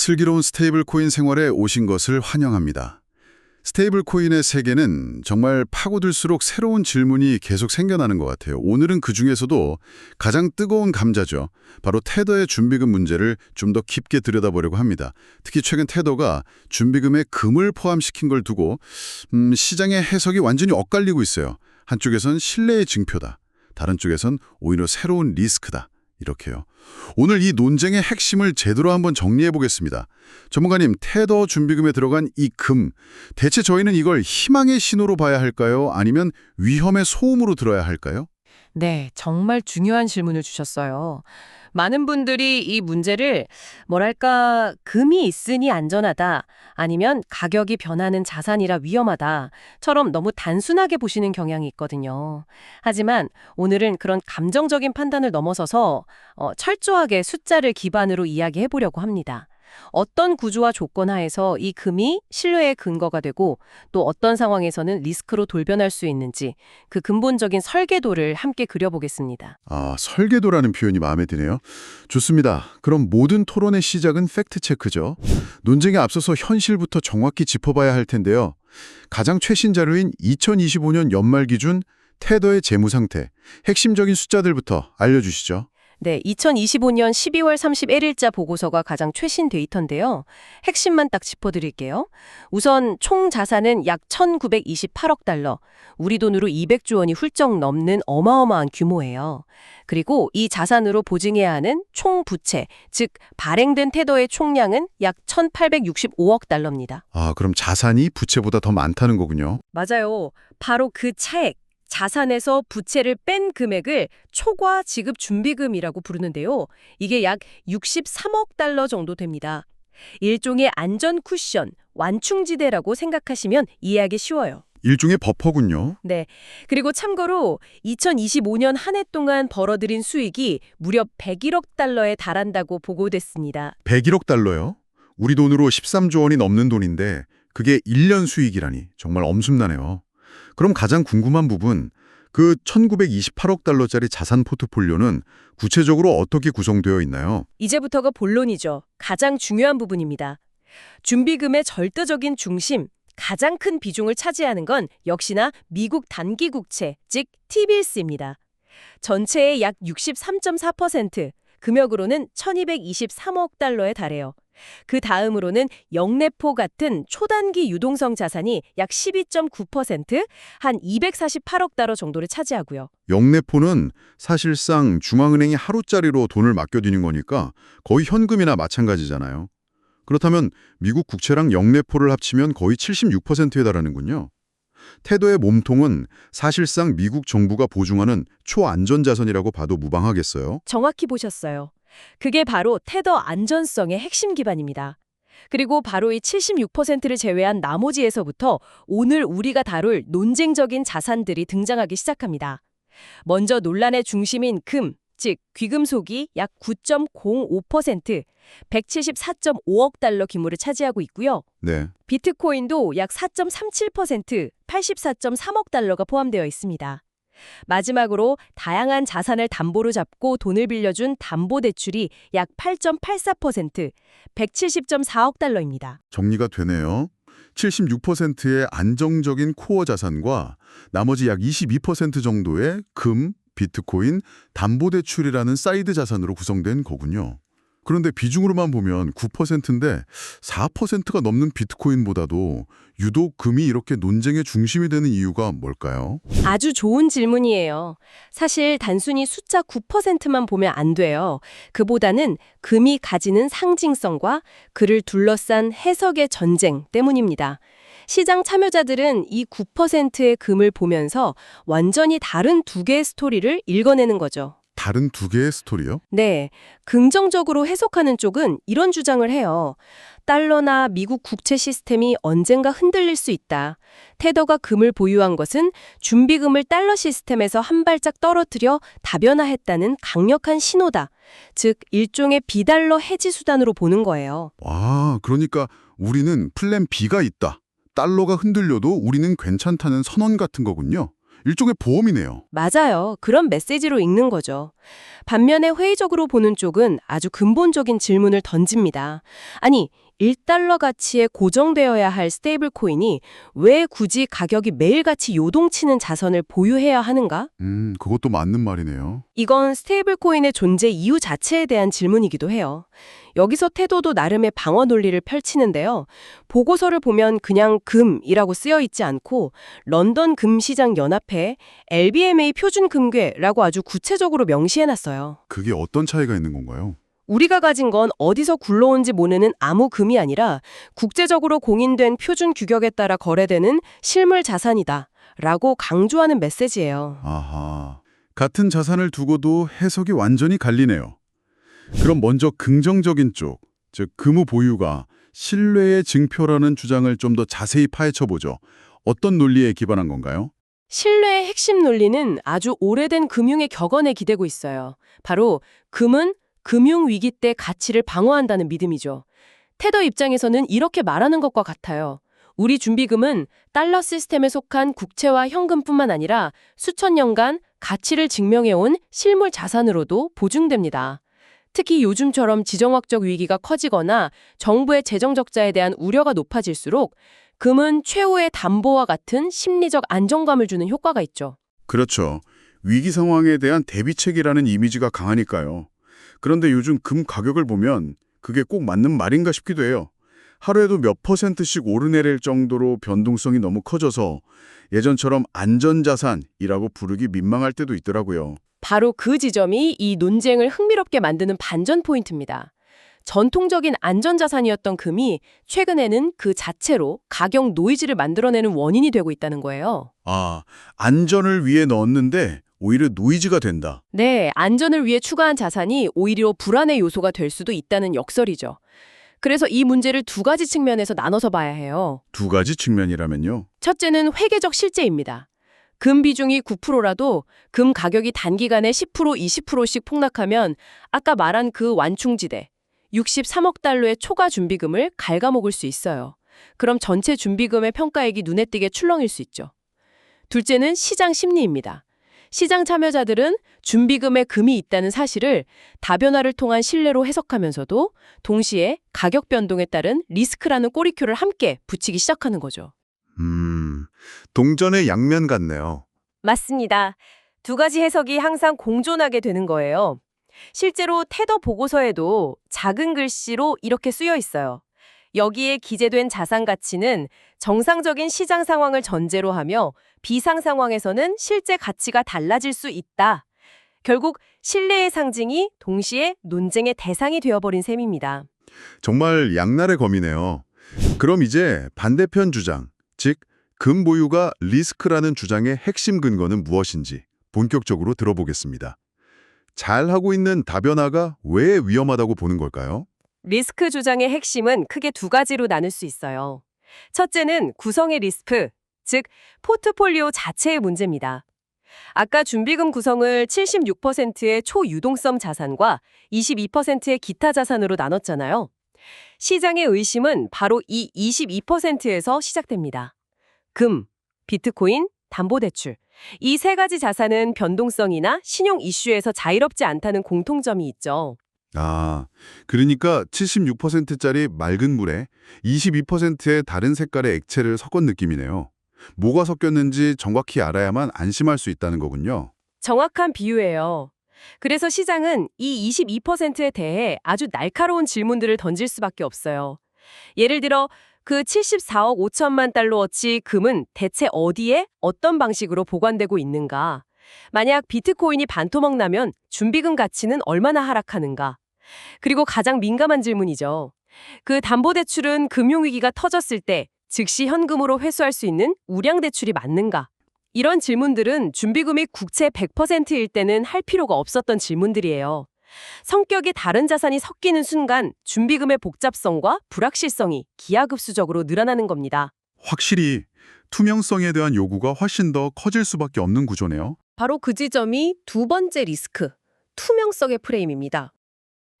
슬기로운 스테이블 코인 생활에 오신 것을 환영합니다. 스테이블 코인의 세계는 정말 파고들수록 새로운 질문이 계속 생겨나는 것 같아요. 오늘은 그 중에서도 가장 뜨거운 감자죠. 바로 테더의 준비금 문제를 좀 더 깊게 들여다보려고 합니다. 특히 최근 테더가 준비금에 금을 포함시킨 걸 두고 음, 시장의 해석이 완전히 엇갈리고 있어요. 한쪽에선 신뢰의 증표다. 다른 쪽에선 오히려 새로운 리스크다. 이렇게요. 오늘 이 논쟁의 핵심을 제대로 한번 정리해 보겠습니다. 전문가님, 테더 준비금에 들어간 이 금, 대체 저희는 이걸 희망의 신호로 봐야 할까요? 아니면 위험의 소음으로 들어야 할까요? 네, 정말 중요한 질문을 주셨어요. 많은 분들이 이 문제를 뭐랄까 금이 있으니 안전하다 아니면 가격이 변하는 자산이라 위험하다처럼 너무 단순하게 보시는 경향이 있거든요. 하지만 오늘은 그런 감정적인 판단을 넘어서서 어, 철저하게 숫자를 기반으로 이야기해 보려고 합니다. 어떤 구조와 조건 하에서 이 금이 신뢰의 근거가 되고 또 어떤 상황에서는 리스크로 돌변할 수 있는지 그 근본적인 설계도를 함께 그려보겠습니다. 아, 설계도라는 표현이 마음에 드네요. 좋습니다. 그럼 모든 토론의 시작은 팩트체크죠. 논쟁에 앞서서 현실부터 정확히 짚어봐야 할 텐데요. 가장 최신 자료인 2025년 연말 기준 테더의 재무 상태, 핵심적인 숫자들부터 알려주시죠. 네, 2025년 12월 31일자 보고서가 가장 최신 데이터인데요. 핵심만 딱 짚어드릴게요. 우선 총 자산은 약 1,928억 달러, 우리 돈으로 200조 원이 훌쩍 넘는 어마어마한 규모예요. 그리고 이 자산으로 보증해야 하는 총 부채, 즉 발행된 테더의 총량은 약 1,865억 달러입니다. 아, 그럼 자산이 부채보다 더 많다는 거군요. 맞아요. 바로 그 차액, 자산에서 부채를 뺀 금액을 초과 지급 준비금이라고 부르는데요. 이게 약 63억 달러 정도 됩니다. 일종의 안전 쿠션, 완충지대라고 생각하시면 이해하기 쉬워요. 일종의 버퍼군요. 네. 그리고 참고로 2025년 한 해 동안 벌어들인 수익이 무려 101억 달러에 달한다고 보고됐습니다. 101억 달러요? 우리 돈으로 13조 원이 넘는 돈인데 그게 1년 수익이라니 정말 엄청나네요. 그럼 가장 궁금한 부분, 그 1928억 달러짜리 자산 포트폴리오는 구체적으로 어떻게 구성되어 있나요? 이제부터가 본론이죠. 가장 중요한 부분입니다. 준비금의 절대적인 중심, 가장 큰 비중을 차지하는 건 역시나 미국 단기 국채, 즉 T빌스입니다. 전체의 약 63.4%, 금액으로는 1223억 달러에 달해요. 그 다음으로는 영래포 같은 초단기 유동성 자산이 약 12.9%, 한 248억 달러 정도를 차지하고요. 영내포는 사실상 중앙은행이 하루짜리로 돈을 맡겨두는 거니까 거의 현금이나 마찬가지잖아요. 그렇다면 미국 국채랑 영내포를 합치면 거의 76%에 달하는군요. 태도의 몸통은 사실상 미국 정부가 보증하는 초안전자산이라고 봐도 무방하겠어요. 정확히 보셨어요. 그게 바로 테더 안전성의 핵심 기반입니다. 그리고 바로 이 76%를 제외한 나머지에서부터 오늘 우리가 다룰 논쟁적인 자산들이 등장하기 시작합니다. 먼저 논란의 중심인 금, 즉 귀금속이 약 9.05%, 174.5억 달러 규모를 차지하고 있고요. 네. 비트코인도 약 4.37%, 84.3억 달러가 포함되어 있습니다. 마지막으로 다양한 자산을 담보로 잡고 돈을 빌려준 담보 대출이 약 8.84%, 170.4억 달러입니다. 정리가 되네요. 76%의 안정적인 코어 자산과 나머지 약 22% 정도의 금, 비트코인, 담보대출이라는 사이드 자산으로 구성된 거군요. 그런데 비중으로만 보면 9%인데 4%가 넘는 비트코인보다도 유독 금이 이렇게 논쟁의 중심이 되는 이유가 뭘까요? 아주 좋은 질문이에요. 사실 단순히 숫자 9%만 보면 안 돼요. 그보다는 금이 가지는 상징성과 그를 둘러싼 해석의 전쟁 때문입니다. 시장 참여자들은 이 9%의 금을 보면서 완전히 다른 두 개의 스토리를 읽어내는 거죠. 다른 두 개의 스토리요? 네, 긍정적으로 해석하는 쪽은 이런 주장을 해요. 달러나 미국 국채 시스템이 언젠가 흔들릴 수 있다. 테더가 금을 보유한 것은 준비금을 달러 시스템에서 한 발짝 떨어뜨려 다변화했다는 강력한 신호다. 즉, 일종의 비달러 해지 수단으로 보는 거예요. 와, 그러니까 우리는 플랜 B가 있다. 달러가 흔들려도 우리는 괜찮다는 선언 같은 거군요. 일종의 보험이네요. 맞아요. 그런 메시지로 읽는 거죠. 반면에 회의적으로 보는 쪽은 아주 근본적인 질문을 던집니다. 아니, 1달러 가치에 고정되어야 할 스테이블 코인이 왜 굳이 가격이 매일같이 요동치는 자선을 보유해야 하는가? 음, 그것도 맞는 말이네요. 이건 스테이블 코인의 존재 이유 자체에 대한 질문이기도 해요. 여기서 태도도 나름의 방어 논리를 펼치는데요. 보고서를 보면 그냥 금이라고 쓰여 있지 않고 런던 금시장 연합회 LBMA 표준 금괴라고 아주 구체적으로 명시해 놨어요. 그게 어떤 차이가 있는 건가요? 우리가 가진 건 어디서 굴러온지 모르는 아무 금이 아니라 국제적으로 공인된 표준 규격에 따라 거래되는 실물 자산이다. 라고 강조하는 메시지예요. 아하. 같은 자산을 두고도 해석이 완전히 갈리네요. 그럼 먼저 긍정적인 쪽, 즉 금우 보유가 신뢰의 증표라는 주장을 좀 더 자세히 파헤쳐 보죠. 어떤 논리에 기반한 건가요? 신뢰의 핵심 논리는 아주 오래된 금융의 격언에 기대고 있어요. 바로 금은 금융 위기 때 가치를 방어한다는 믿음이죠. 테더 입장에서는 이렇게 말하는 것과 같아요. 우리 준비금은 달러 시스템에 속한 국채와 현금뿐만 아니라 수천 년간 가치를 증명해온 실물 자산으로도 보증됩니다. 특히 요즘처럼 지정학적 위기가 커지거나 정부의 재정 적자에 대한 우려가 높아질수록 금은 최후의 담보와 같은 심리적 안정감을 주는 효과가 있죠. 그렇죠. 위기 상황에 대한 대비책이라는 이미지가 강하니까요. 그런데 요즘 금 가격을 보면 그게 꼭 맞는 말인가 싶기도 해요. 하루에도 몇 퍼센트씩 오르내릴 정도로 변동성이 너무 커져서 예전처럼 안전자산이라고 부르기 민망할 때도 있더라고요. 바로 그 지점이 이 논쟁을 흥미롭게 만드는 반전 포인트입니다. 전통적인 안전자산이었던 금이 최근에는 그 자체로 가격 노이즈를 만들어내는 원인이 되고 있다는 거예요. 아, 안전을 위해 넣었는데 오히려 노이즈가 된다. 네, 안전을 위해 추가한 자산이 오히려 불안의 요소가 될 수도 있다는 역설이죠. 그래서 이 문제를 두 가지 측면에서 나눠서 봐야 해요. 두 가지 측면이라면요. 첫째는 회계적 실제입니다. 금 비중이 9%라도 금 가격이 단기간에 10% 20%씩 폭락하면 아까 말한 그 완충지대 63억 달러의 초과 준비금을 갉아먹을 수 있어요. 그럼 전체 준비금의 평가액이 눈에 띄게 출렁일 수 있죠. 둘째는 시장 심리입니다. 시장 참여자들은 준비금에 금이 있다는 사실을 다변화를 통한 신뢰로 해석하면서도 동시에 가격 변동에 따른 리스크라는 꼬리표를 함께 붙이기 시작하는 거죠. 음, 동전의 양면 같네요. 맞습니다. 두 가지 해석이 항상 공존하게 되는 거예요. 실제로 테더 보고서에도 작은 글씨로 이렇게 쓰여 있어요. 여기에 기재된 자산 가치는 정상적인 시장 상황을 전제로 하며 비상 상황에서는 실제 가치가 달라질 수 있다. 결국 신뢰의 상징이 동시에 논쟁의 대상이 되어버린 셈입니다. 정말 양날의 검이네요. 그럼 이제 반대편 주장, 즉, 금 보유가 리스크라는 주장의 핵심 근거는 무엇인지 본격적으로 들어보겠습니다. 잘하고 있는 다변화가 왜 위험하다고 보는 걸까요? 리스크 주장의 핵심은 크게 두 가지로 나눌 수 있어요. 첫째는 구성의 리스크, 즉 포트폴리오 자체의 문제입니다. 아까 준비금 구성을 76%의 초유동성 자산과 22%의 기타 자산으로 나눴잖아요. 시장의 의심은 바로 이 22%에서 시작됩니다. 금, 비트코인, 담보대출. 이 세 가지 자산은 변동성이나 신용 이슈에서 자유롭지 않다는 공통점이 있죠. 아, 그러니까 76%짜리 맑은 물에 22%의 다른 색깔의 액체를 섞은 느낌이네요. 뭐가 섞였는지 정확히 알아야만 안심할 수 있다는 거군요. 정확한 비유예요. 그래서 시장은 이 22%에 대해 아주 날카로운 질문들을 던질 수밖에 없어요. 예를 들어 그 74억 5천만 달러어치 금은 대체 어디에 어떤 방식으로 보관되고 있는가? 만약 비트코인이 반토막 나면 준비금 가치는 얼마나 하락하는가? 그리고 가장 민감한 질문이죠. 그 담보대출은 금융위기가 터졌을 때 즉시 현금으로 회수할 수 있는 우량대출이 맞는가? 이런 질문들은 준비금이 국채 100%일 때는 할 필요가 없었던 질문들이에요. 성격이 다른 자산이 섞이는 순간 준비금의 복잡성과 불확실성이 기하급수적으로 늘어나는 겁니다. 확실히 투명성에 대한 요구가 훨씬 더 커질 수밖에 없는 구조네요. 바로 그 지점이 두 번째 리스크, 투명성의 프레임입니다.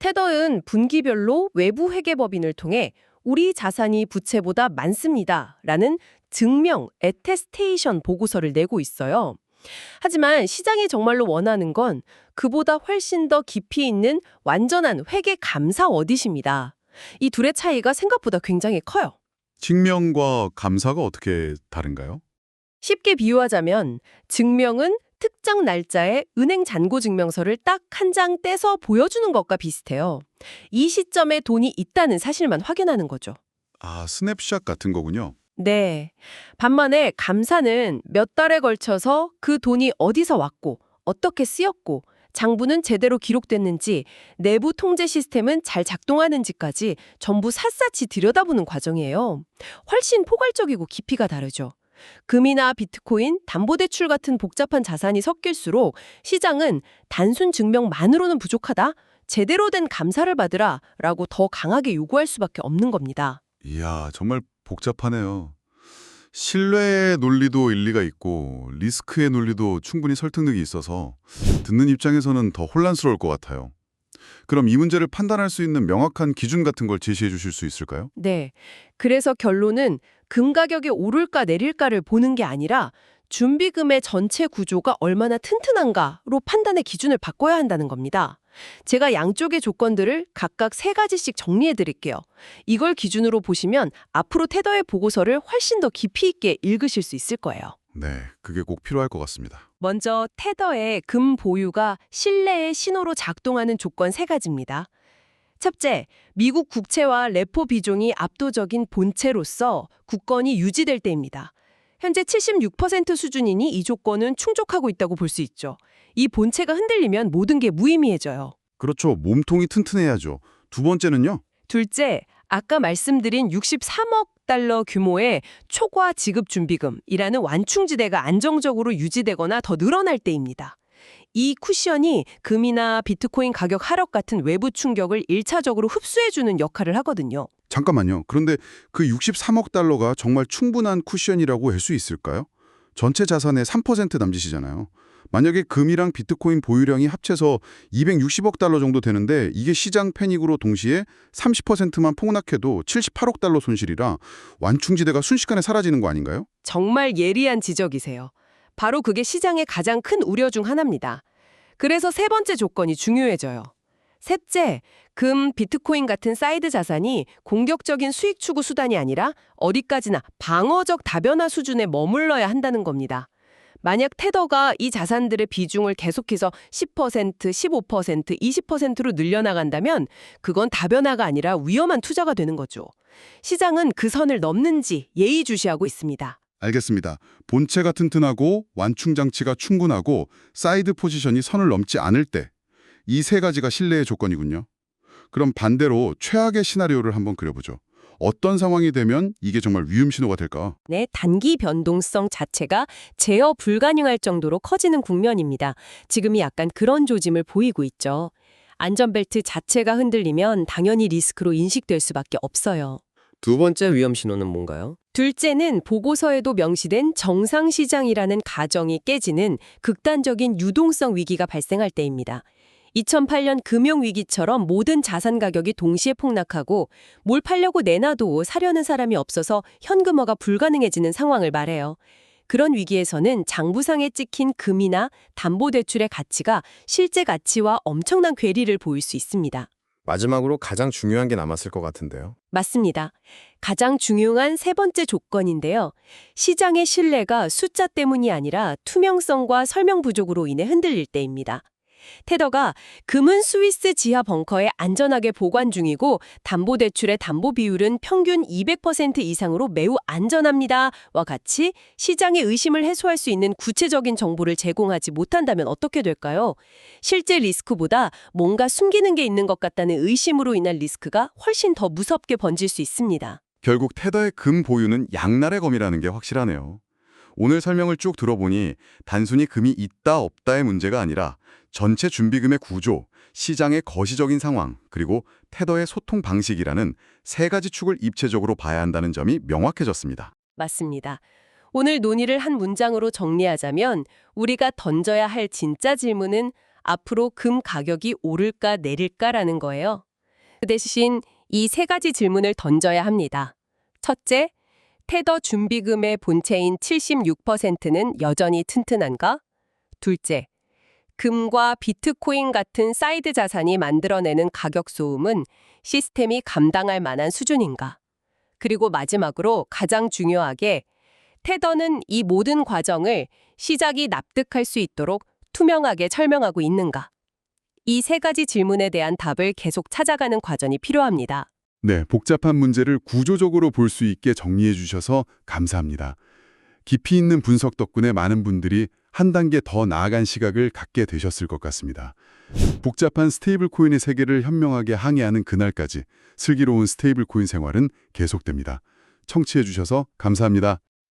테더은 분기별로 외부 회계법인을 통해 우리 자산이 부채보다 많습니다. 라는 증명, 에테스테이션 보고서를 내고 있어요. 하지만 시장이 정말로 원하는 건 그보다 훨씬 더 깊이 있는 완전한 회계 감사 어딧입니다. 이 둘의 차이가 생각보다 굉장히 커요. 증명과 감사가 어떻게 다른가요? 쉽게 비유하자면 증명은 특정 날짜에 은행 잔고 증명서를 딱 한 장 떼서 보여주는 것과 비슷해요. 이 시점에 돈이 있다는 사실만 확인하는 거죠. 아, 스냅샷 같은 거군요. 네. 반면에 감사는 몇 달에 걸쳐서 그 돈이 어디서 왔고 어떻게 쓰였고 장부는 제대로 기록됐는지 내부 통제 시스템은 잘 작동하는지까지 전부 샅샅이 들여다보는 과정이에요. 훨씬 포괄적이고 깊이가 다르죠. 금이나 비트코인, 담보대출 같은 복잡한 자산이 섞일수록 시장은 단순 증명만으로는 부족하다, 제대로 된 감사를 받으라 라고 더 강하게 요구할 수밖에 없는 겁니다. 이야, 정말 복잡하네요. 신뢰의 논리도 일리가 있고 리스크의 논리도 충분히 설득력이 있어서 듣는 입장에서는 더 혼란스러울 것 같아요. 그럼 이 문제를 판단할 수 있는 명확한 기준 같은 걸 제시해 주실 수 있을까요? 네. 그래서 결론은 금 가격이 오를까 내릴까를 보는 게 아니라 준비금의 전체 구조가 얼마나 튼튼한가로 판단의 기준을 바꿔야 한다는 겁니다. 제가 양쪽의 조건들을 각각 세 가지씩 정리해 드릴게요. 이걸 기준으로 보시면 앞으로 테더의 보고서를 훨씬 더 깊이 있게 읽으실 수 있을 거예요. 네, 그게 꼭 필요할 것 같습니다. 먼저 테더의 금 보유가 신뢰의 신호로 작동하는 조건 세 가지입니다. 첫째, 미국 국채와 레포 비중이 압도적인 본체로서 국권이 유지될 때입니다. 현재 76% 수준이니 이 조건은 충족하고 있다고 볼 수 있죠. 이 본체가 흔들리면 모든 게 무의미해져요. 그렇죠. 몸통이 튼튼해야죠. 두 번째는요? 둘째, 아까 말씀드린 63억 달러 규모의 초과 지급 준비금이라는 완충지대가 안정적으로 유지되거나 더 늘어날 때입니다. 이 쿠션이 금이나 비트코인 가격 하락 같은 외부 충격을 일차적으로 흡수해주는 역할을 하거든요. 잠깐만요. 그런데 그 63억 달러가 정말 충분한 쿠션이라고 할 수 있을까요? 전체 자산의 3% 남짓이잖아요. 만약에 금이랑 비트코인 보유량이 합쳐서 260억 달러 정도 되는데 이게 시장 패닉으로 동시에 30%만 폭락해도 78억 달러 손실이라 완충지대가 순식간에 사라지는 거 아닌가요? 정말 예리한 지적이세요. 바로 그게 시장의 가장 큰 우려 중 하나입니다. 그래서 세 번째 조건이 중요해져요. 셋째, 금, 비트코인 같은 사이드 자산이 공격적인 수익 추구 수단이 아니라 어디까지나 방어적 다변화 수준에 머물러야 한다는 겁니다. 만약 테더가 이 자산들의 비중을 계속해서 10%, 15%, 20%로 늘려나간다면 그건 다변화가 아니라 위험한 투자가 되는 거죠. 시장은 그 선을 넘는지 예의주시하고 있습니다. 알겠습니다. 본체가 튼튼하고 완충 장치가 충분하고 사이드 포지션이 선을 넘지 않을 때 이 세 가지가 신뢰의 조건이군요. 그럼 반대로 최악의 시나리오를 한번 그려보죠. 어떤 상황이 되면 이게 정말 위험 신호가 될까? 네, 단기 변동성 자체가 제어 불가능할 정도로 커지는 국면입니다. 지금이 약간 그런 조짐을 보이고 있죠. 안전벨트 자체가 흔들리면 당연히 리스크로 인식될 수밖에 없어요. 두 번째 위험 신호는 뭔가요? 둘째는 보고서에도 명시된 정상시장이라는 가정이 깨지는 극단적인 유동성 위기가 발생할 때입니다. 2008년 금융위기처럼 모든 자산 가격이 동시에 폭락하고 뭘 팔려고 내놔도 사려는 사람이 없어서 현금화가 불가능해지는 상황을 말해요. 그런 위기에서는 장부상에 찍힌 금이나 담보대출의 가치가 실제 가치와 엄청난 괴리를 보일 수 있습니다. 마지막으로 가장 중요한 게 남았을 것 같은데요. 맞습니다. 가장 중요한 세 번째 조건인데요. 시장의 신뢰가 숫자 때문이 아니라 투명성과 설명 부족으로 인해 흔들릴 때입니다. 테더가 금은 스위스 지하 벙커에 안전하게 보관 중이고 담보 대출의 담보 비율은 평균 200% 이상으로 매우 안전합니다. 와 같이 시장의 의심을 해소할 수 있는 구체적인 정보를 제공하지 못한다면 어떻게 될까요? 실제 리스크보다 뭔가 숨기는 게 있는 것 같다는 의심으로 인한 리스크가 훨씬 더 무섭게 번질 수 있습니다. 결국 테더의 금 보유는 양날의 검이라는 게 확실하네요. 오늘 설명을 쭉 들어보니 단순히 금이 있다 없다의 문제가 아니라 전체 준비금의 구조, 시장의 거시적인 상황, 그리고 테더의 소통 방식이라는 세 가지 축을 입체적으로 봐야 한다는 점이 명확해졌습니다. 맞습니다. 오늘 논의를 한 문장으로 정리하자면 우리가 던져야 할 진짜 질문은 앞으로 금 가격이 오를까 내릴까라는 거예요. 그 대신 이 세 가지 질문을 던져야 합니다. 첫째, 테더 준비금의 본체인 76%는 여전히 튼튼한가? 둘째, 금과 비트코인 같은 사이드 자산이 만들어내는 가격 소음은 시스템이 감당할 만한 수준인가? 그리고 마지막으로 가장 중요하게 테더는 이 모든 과정을 시작이 납득할 수 있도록 투명하게 설명하고 있는가? 이 세 가지 질문에 대한 답을 계속 찾아가는 과정이 필요합니다. 네, 복잡한 문제를 구조적으로 볼 수 있게 정리해 주셔서 감사합니다. 깊이 있는 분석 덕분에 많은 분들이 한 단계 더 나아간 시각을 갖게 되셨을 것 같습니다. 복잡한 스테이블 코인의 세계를 현명하게 항해하는 그날까지 슬기로운 스테이블 코인 생활은 계속됩니다. 청취해 주셔서 감사합니다.